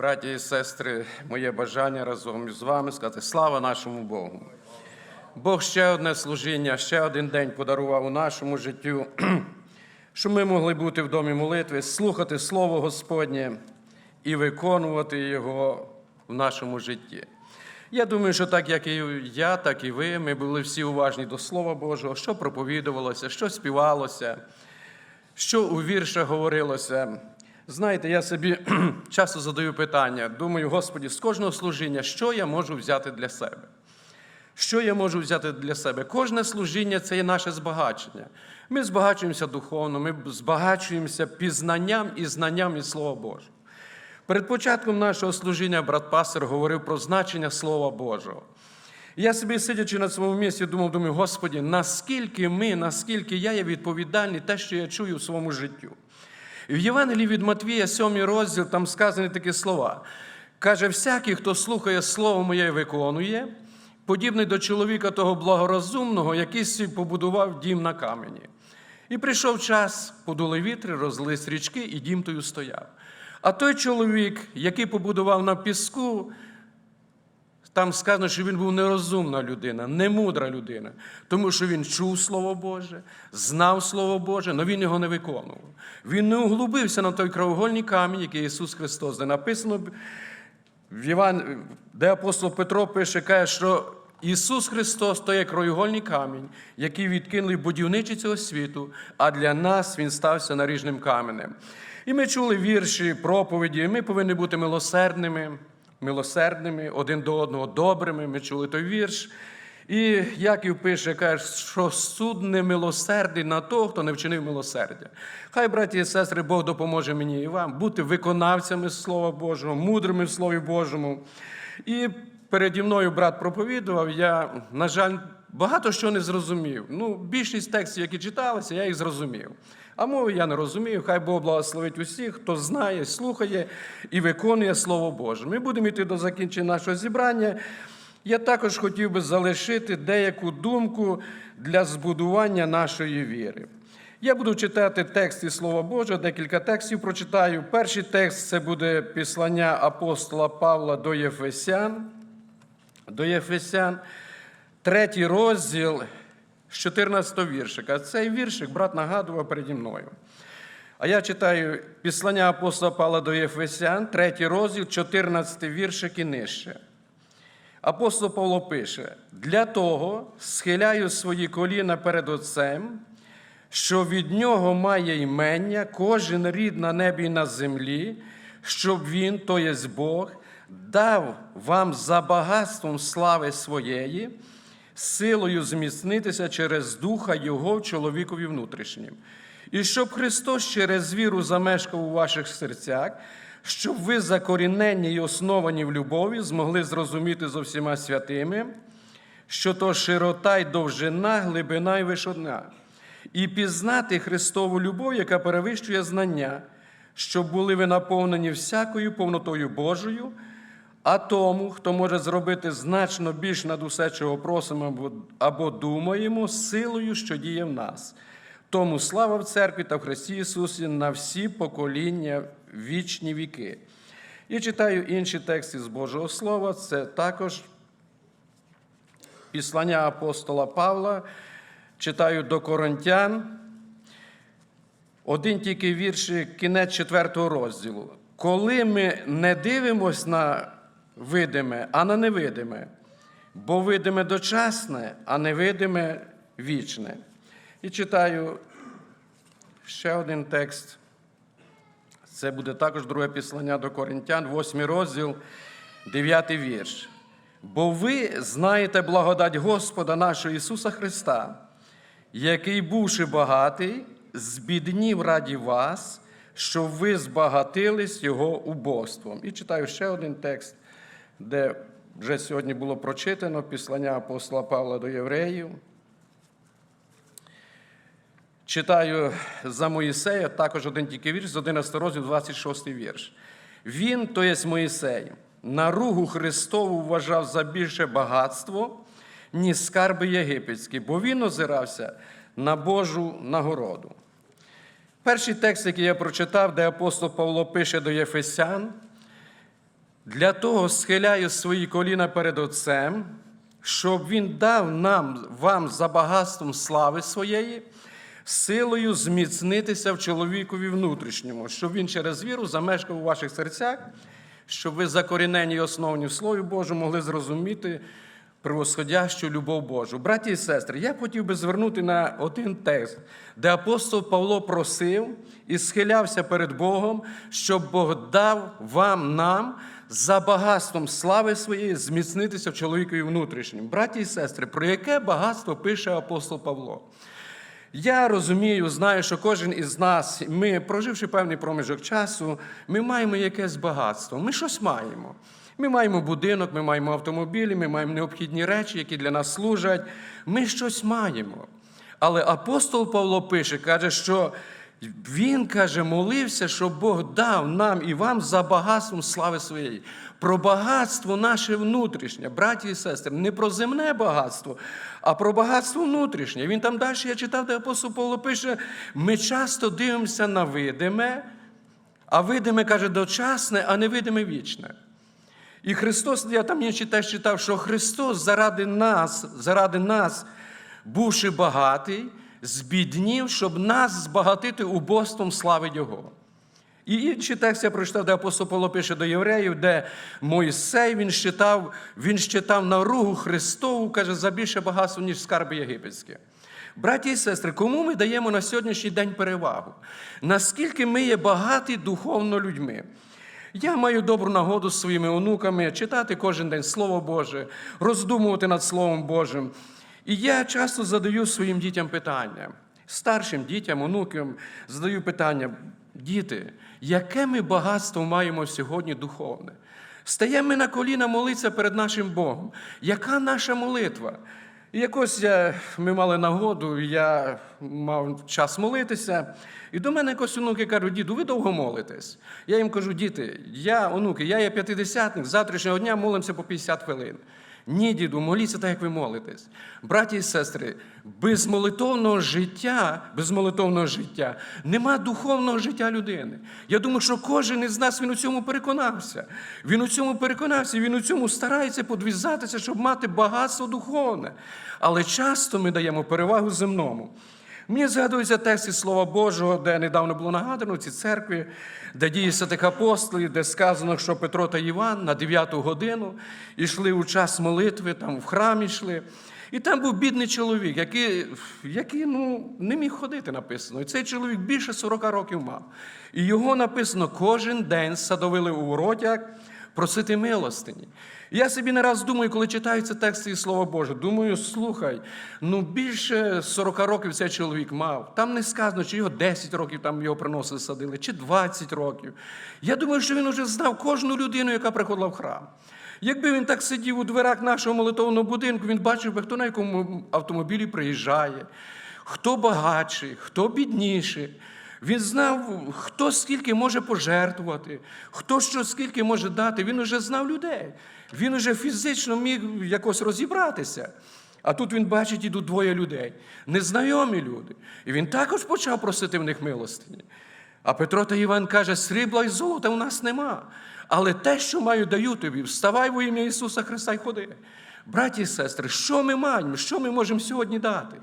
Браті і сестри, моє бажання разом з вами сказати слава нашому Богу. Бог ще одне служіння, ще один день подарував у нашому життю, щоб ми могли бути в домі молитви, слухати Слово Господнє і виконувати його в нашому житті. Я думаю, що так як і я, так і ви, ми були всі уважні до Слова Божого, що проповідувалося, що співалося, що у віршах говорилося. Знаєте, я собі часто задаю питання, думаю, Господі, з кожного служіння, що я можу взяти для себе? Що я можу взяти для себе? Кожне служіння це є наше збагачення. Ми збагачуємося духовно, ми збагачуємося пізнанням і знанням із Слова Божого. Перед початком нашого служіння брат пастор говорив про значення Слова Божого. Я собі, сидячи на своєму місці, думав, думаю, Господі, наскільки ми, наскільки я є відповідальний те, що я чую в своєму життю. В Євангелії від Матвія, 7 розділ, там сказані такі слова. Каже, всякий, хто слухає Слово моє і виконує, подібний до чоловіка того благорозумного, який свій побудував дім на камені. І прийшов час, подули вітри, розлились річки, і дім тою стояв. А той чоловік, який побудував на піску, там сказано, що він був нерозумна людина, немудра людина, тому що він чув Слово Боже, знав Слово Боже, але він його не виконував. Він не углубився на той кровогольний камінь, який Ісус Христос, де написано, в Іван, де апостол Петро пише, каже, що Ісус Христос то є краєгольний камінь, який відкинули будівничі цього світу, а для нас Він стався наріжним каменем. І ми чули вірші, проповіді, ми повинні бути милосердними, милосердними один до одного, добрими. Ми чули той вірш. І Яків пише, каже, що суд не милосердий на того, хто не вчинив милосердя. Хай, браті і сестри, Бог допоможе мені і вам бути виконавцями Слова Божого, мудрими в Слові Божому. І переді мною брат проповідував, я, на жаль, багато що не зрозумів. Ну, більшість текстів, які читалися, я їх зрозумів. А мови я не розумію. Хай Бог благословить усіх, хто знає, слухає і виконує Слово Боже. Ми будемо йти до закінчення нашого зібрання. Я також хотів би залишити деяку думку для збудування нашої віри. Я буду читати текст із Слова Божого, декілька текстів прочитаю. Перший текст це буде післання апостола Павла до Єфесян. До Єфесян, третій розділ з 14 віршика. Цей віршик брат нагадував переді мною. А я читаю післання апостола Павла до Єфесян, третій розділ, 14 віршик і нижче. Апостол Павло пише: для того схиляю свої коліна перед Отцем, що від нього має імення кожен рід на небі і на землі, щоб він, то є Бог, дав вам за багатством слави своєї, силою зміцнитися через Духа Його чоловікові внутрішнім. І щоб Христос через віру замешкав у ваших серцях, щоб ви закорінені і основані в любові змогли зрозуміти зо всіма святими, що то широта й довжина, глибина й вишина, і пізнати Христову любов, яка перевищує знання, щоб були ви наповнені всякою повнотою Божою, а тому, хто може зробити значно більш над усе, чого просимо або, думаємо, силою, що діє в нас. Тому слава в церкві та в Христі Ісусі на всі покоління вічні віки. І читаю інші тексти з Божого Слова. Це також післання апостола Павла. Читаю до Коринтян. Один тільки вірші, кінець четвертого розділу. Коли ми не дивимось на видиме, а на невидиме, бо видиме дочасне, а невидиме вічне. І читаю ще один текст. Це буде також друге післання до Коринтян, 8 розділ, 9 вірш. Бо ви знаєте благодать Господа нашого Ісуса Христа, який, бувши багатий, збіднів раді вас, щоб ви збагатились Його убогством. І читаю ще один текст, де вже сьогодні було прочитано післання апостола Павла до євреїв. Читаю за Моїсея, також один тільки вірш, з 11 розділ, 26 вірш. Він, то є Моїсей, наругу Христову вважав за більше багатство, ніж скарби єгипетські, бо він озирався на Божу нагороду. Перший текст, який я прочитав, де апостол Павло пише до Єфесян, Для того схиляю свої коліна перед Отцем, щоб Він дав нам, вам за багатством слави своєї, силою зміцнитися в чоловікові внутрішньому, щоб він через віру замешкав у ваших серцях, щоб ви закорінені і основні в Слові Божому могли зрозуміти превосходящу любов Божу. Браті і сестри, я хотів би звернути на один текст, де апостол Павло просив і схилявся перед Богом, щоб Бог дав вам нам за багатством слави своєї зміцнитися в чоловікові внутрішнім. Браті і сестри, про яке багатство пише апостол Павло? Я розумію, знаю, що кожен із нас, ми, проживши певний проміжок часу, ми маємо якесь багатство. Ми щось маємо. Ми маємо будинок, ми маємо автомобілі, ми маємо необхідні речі, які для нас служать. Ми щось маємо. Але апостол Павло пише, каже, що він каже, молився, щоб Бог дав нам і вам за багатством слави своєї. Про багатство наше внутрішнє, браті і сестри, не про земне багатство, а про багатство внутрішнє. Він там далі, я читав, де апостол Павло пише: ми часто дивимося на видиме, а видиме каже дочасне, а невидиме вічне. І Христос, я там інший теж читав, що Христос заради нас, заради нас, бувши багатий, збіднів, щоб нас збагатити убоством слави Його. І інший текст я прочитав, де апостол Павло пише до євреїв, де Мойсей він щитав, він щитав наругу Христову, каже, за більше багатство, ніж скарби єгипетські. Браті і сестри, кому ми даємо на сьогоднішній день перевагу? Наскільки ми є багаті духовно людьми? Я маю добру нагоду з своїми онуками читати кожен день Слово Боже, роздумувати над Словом Божим. І я часто задаю своїм дітям питання, старшим дітям, онукам задаю питання: діти, яке ми багатство маємо сьогодні духовне? Стаємо ми на коліна молитися перед нашим Богом. Яка наша молитва? І якось я, ми мали нагоду, я мав час молитися. І до мене якось онуки кажуть, діду, ви довго молитесь. Я їм кажу, діти, я, онуки, я є п'ятидесятник, завтрашнього дня молимося по 50 хвилин. Ні, діду, моліться так, як ви молитесь. Браті і сестри, без молитовного життя, без молитовного життя нема духовного життя людини. Я думаю, що кожен із нас він у цьому переконався. Він у цьому переконався, він у цьому старається подвізатися, щоб мати багатство духовне. Але часто ми даємо перевагу земному. Мені згадується текст із Слова Божого, де недавно було нагадано в цій церкві, де дії святих апостолів, де сказано, що Петро та Іван на 9 годину йшли у час молитви, там в храм йшли. І там був бідний чоловік, який який ну, не міг ходити, написано. І цей чоловік більше 40 років мав. І його написано кожен день садовили у воротях просити милостині. Я собі не раз думаю, коли читаю ці тексти і Слово Боже, думаю, слухай, ну більше 40 років цей чоловік мав. Там не сказано, чи його 10 років там його приносили, садили, чи 20 років. Я думаю, що він вже знав кожну людину, яка приходила в храм. Якби він так сидів у дверах нашого молитовного будинку, він бачив би, хто на якому автомобілі приїжджає, хто багатший, хто бідніший. Він знав, хто скільки може пожертвувати, хто що скільки може дати. Він уже знав людей. Він уже фізично міг якось розібратися. А тут він бачить, ідуть двоє людей, незнайомі люди. І він також почав просити в них милостині. А Петро та Іван каже: срібла і золота у нас нема. Але те, що маю, даю тобі, вставай во ім'я Ісуса Христа й ходи. Браті і сестри, що ми маємо? Що ми можемо сьогодні дати?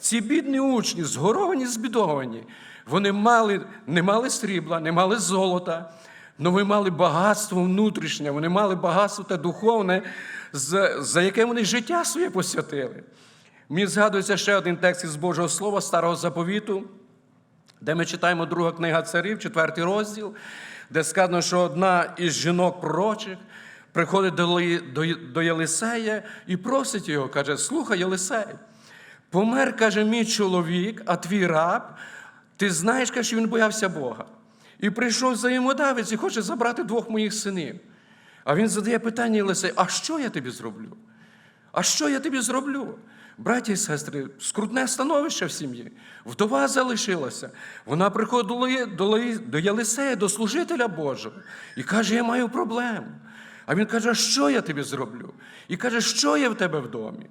Ці бідні учні, згоровані, збідовані, вони мали, не мали срібла, не мали золота, але вони мали багатство внутрішнє, вони мали багатство те духовне, за, яке вони життя своє посвятили. Мені згадується ще один текст із Божого Слова, Старого Заповіту, де ми читаємо друга книга царів, четвертий розділ, де сказано, що одна із жінок пророчих приходить до Єлисея і просить його, каже: Слухай, Єлисей, помер, каже, мій чоловік, а твій раб, ти знаєш, каже, що він боявся Бога. І прийшов взаємодавець і хоче забрати двох моїх синів. А він задає питання Єлисею, а що я тобі зроблю? А що я тобі зроблю? Браті і сестри, скрутне становище в сім'ї. Вдова залишилася. Вона Лої- до Єлисея, до служителя Божого, і каже: Я маю проблему. А він каже, а що я тобі зроблю? І каже, що є в тебе в домі?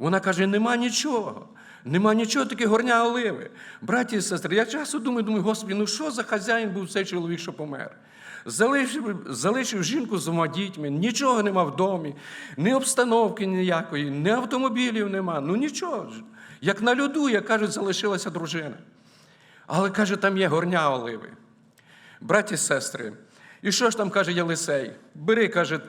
Вона каже: нема нічого. Нема нічого, таке горня оливи. Браті і сестри, я часто думаю, думаю, Господи, ну що за хазяїн був цей чоловік, що помер? залишив, залишив жінку з двома дітьми, нічого нема в домі, ні обстановки ніякої, ні автомобілів нема, ну нічого. Як на льоду, як кажуть, залишилася дружина. Але каже, там є горня оливи. Браті і сестри, і що ж там каже Єлисей? Бери, каже,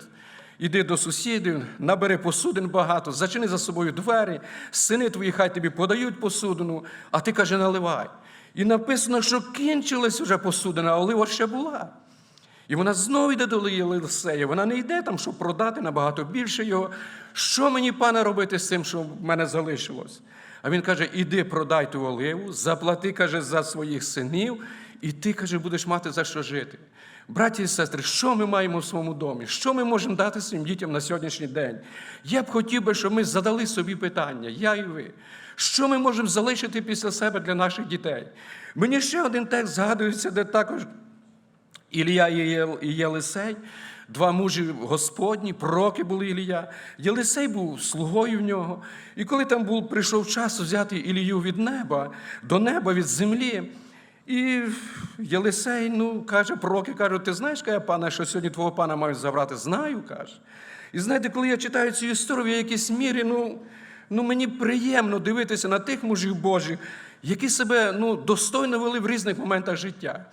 іди до сусідів, набери посудин багато, зачини за собою двері, сини твої хай тобі подають посудину, а ти каже, наливай. І написано, що кінчилась вже посудина, а олива ще була. І вона знову йде до Єлисея. Вона не йде там, щоб продати набагато більше його. Що мені, пане, робити з цим, що в мене залишилось? А він каже: іди, продай ту оливу, заплати, каже, за своїх синів, і ти, каже, будеш мати за що жити. Браті і сестри, що ми маємо в своєму домі? Що ми можемо дати своїм дітям на сьогоднішній день? Я б хотів би, щоб ми задали собі питання, я і ви. Що ми можемо залишити після себе для наших дітей? Мені ще один текст згадується, де також Ілія і Єлисей, два мужі Господні, пророки були Ілія. Єлисей був слугою в нього. І коли там був, прийшов час взяти Ілію від неба, до неба, від землі. І Єлисей, ну, каже, пророки кажуть, ти знаєш, каже, пане, що сьогодні твого пана мають забрати? Знаю, каже. І знаєте, коли я читаю цю історію, в якійсь мірі, ну, ну мені приємно дивитися на тих мужів Божих, які себе ну, достойно вели в різних моментах життя.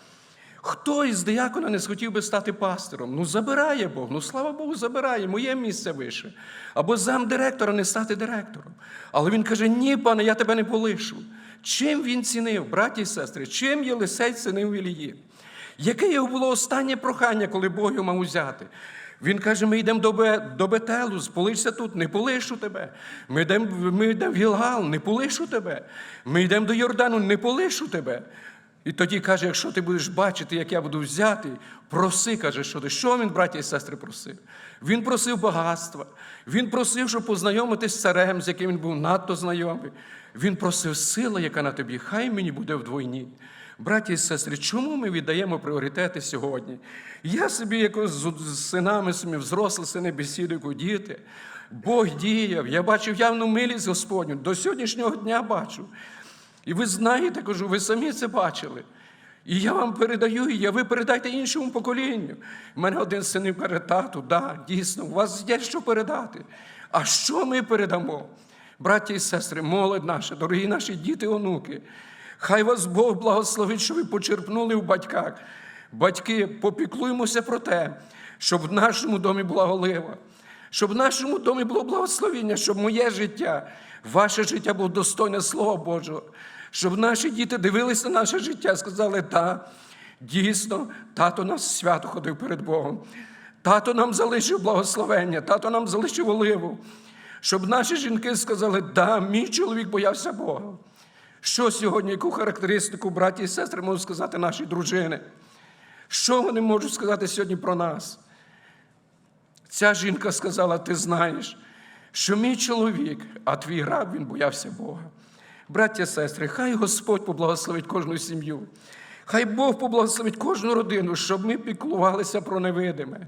Хто із диякона не схотів би стати пастором? Ну, забирає Бог. Ну, слава Богу, забирає. Моє місце вище. Або замдиректора не стати директором. Але він каже: ні, пане, я тебе не полишу. Чим він цінив, браті і сестри, чим Єлисей цінив Ілії? Яке його було останнє прохання, коли Бог його мав узяти? Він каже: ми йдемо до, до Бетелу, полишся тут, не полишу тебе. Ми йдемо, ми йдемо в Гілгал, не полишу тебе. Ми йдемо до Йордану, не полишу тебе. І тоді каже, якщо ти будеш бачити, як я буду взяти, проси, каже, що ти. Що він, браті і сестри, просив? Він просив багатства. Він просив, щоб познайомитись з царем, з яким він був надто знайомий. Він просив сила, яка на тобі, хай мені буде вдвойні. Браті і сестри, чому ми віддаємо пріоритети сьогодні? Я собі якось з синами своїми, взрослі сини бесідую, діти. Бог діяв, я бачив явну милість Господню. До сьогоднішнього дня бачу. І ви знаєте, кажу, ви самі це бачили. І я вам передаю, і ви передайте іншому поколінню. У мене один з синів каже, тату, да, дійсно, у вас є що передати. А що ми передамо? Браті і сестри, молодь наша, дорогі наші діти, онуки, хай вас Бог благословить, що ви почерпнули в батьках. Батьки, попіклуємося про те, щоб в нашому домі була олива, щоб в нашому домі було благословіння, щоб моє життя, ваше життя було достойне Слова Божого, щоб наші діти дивилися на наше життя, сказали, так, дійсно, тато нас свято ходив перед Богом. Тато нам залишив благословення, тато нам залишив оливу. Щоб наші жінки сказали, да, мій чоловік боявся Бога. Що сьогодні, яку характеристику, браті і сестри, можуть сказати наші дружини? Що вони можуть сказати сьогодні про нас? Ця жінка сказала: ти знаєш, що мій чоловік, а твій раб він боявся Бога. Браття і сестри, хай Господь поблагословить кожну сім'ю. Хай Бог поблагословить кожну родину, щоб ми піклувалися про невидиме.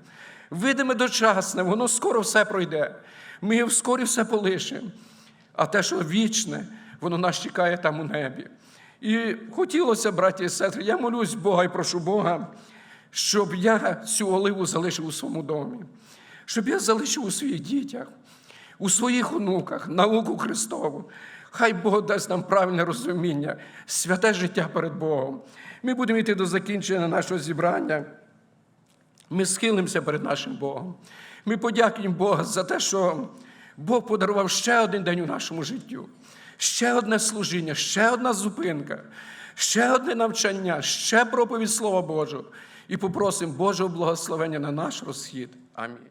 Видиме дочасне, воно скоро все пройде. Ми вскорі все полишимо. А те, що вічне, воно нас чекає там у небі. І хотілося, браті і сестри, я молюсь Бога і прошу Бога, щоб я цю оливу залишив у своєму домі, щоб я залишив у своїх дітях, у своїх онуках, науку Христову. Хай Бог дасть нам правильне розуміння, святе життя перед Богом. Ми будемо йти до закінчення нашого зібрання. Ми схилимося перед нашим Богом. Ми подякуємо Бога за те, що Бог подарував ще один день у нашому життю, ще одне служіння, ще одна зупинка, ще одне навчання, ще проповідь Слова Божого. І попросимо Божого благословення на наш розхід. Амінь.